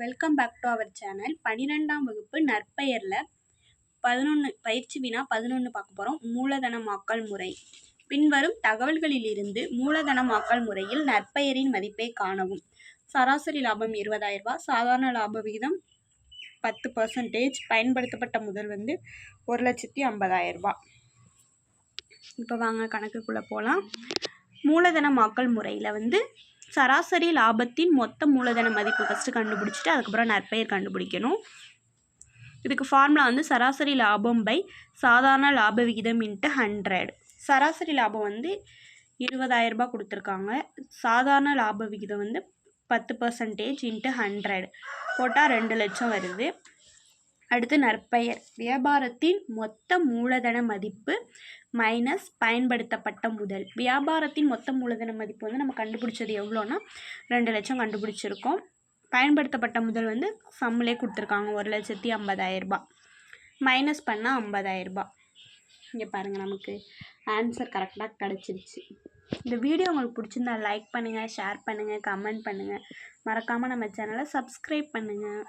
Welcome back to our channel பன்னிரெண்டாம் வகுப்பு நற்பெயரில் பதினொன்று பயிற்சி வினா பதினொன்று பார்க்க போகிறோம் மூலதனமாக்கல் முறை. பின்வரும் தகவல்களிலிருந்து மூலதனமாக்கல் முறையில் நற்பெயரின் மதிப்பை காணவும். சராசரி லாபம் இருபதாயிரம் ரூபாய். சாதாரண லாப விகிதம் பத்து பர்சன்டேஜ் பயன்படுத்தப்பட்ட முதல் வந்து ஒரு லட்சத்தி ஐம்பதாயிரம் ரூபாய். இப்போ வாங்க கணக்குக்குள்ளே போகலாம் மூலதனமாக்கல் முறையில் வந்து சராசரி லாபத்தின் மொத்த மூலதன மதிப்பு ஃபஸ்ட்டு கண்டுபிடிச்சிட்டு அதுக்கப்புறம் நற்பெயர் கண்டுபிடிக்கணும். இதுக்கு ஃபார்முலா வந்து சராசரி லாபம் பை சாதாரண லாப விகிதம் இன்ட்டு ஹண்ட்ரட் சராசரி லாபம் வந்து இருபதாயிரரூபா கொடுத்துருக்காங்க. சாதாரண லாப விகிதம் வந்து பத்து பர்சன்டேஜ் இன்ட்டு ஹண்ட்ரட் போட்டால் ரெண்டு லட்சம் வருது. அடுத்து நற்பெயர். வியாபாரத்தின் மொத்த மூலதன மதிப்பு மைனஸ் பயன்படுத்தப்பட்ட முதல். வியாபாரத்தின் மொத்த மூலதன மதிப்பு வந்து நம்ம கண்டுபிடிச்சது எவ்வளோன்னா ரெண்டு லட்சம் கண்டுபிடிச்சிருக்கோம். பயன்படுத்தப்பட்ட முதல் வந்து சம்மிலே கொடுத்துருக்காங்க. ஒரு லட்சத்தி ஐம்பதாயிரரூபா மைனஸ் பண்ணால் ஐம்பதாயிரரூபா இங்கே பாருங்கள் நமக்கு ஆன்சர் கரெக்டாக கிடச்சிருச்சு. இந்த வீடியோ உங்களுக்கு பிடிச்சிருந்தா லைக் பண்ணுங்கள் ஷேர் பண்ணுங்கள் கமெண்ட் பண்ணுங்கள் மறக்காமல் நம்ம சேனலை சப்ஸ்கிரைப் பண்ணுங்கள்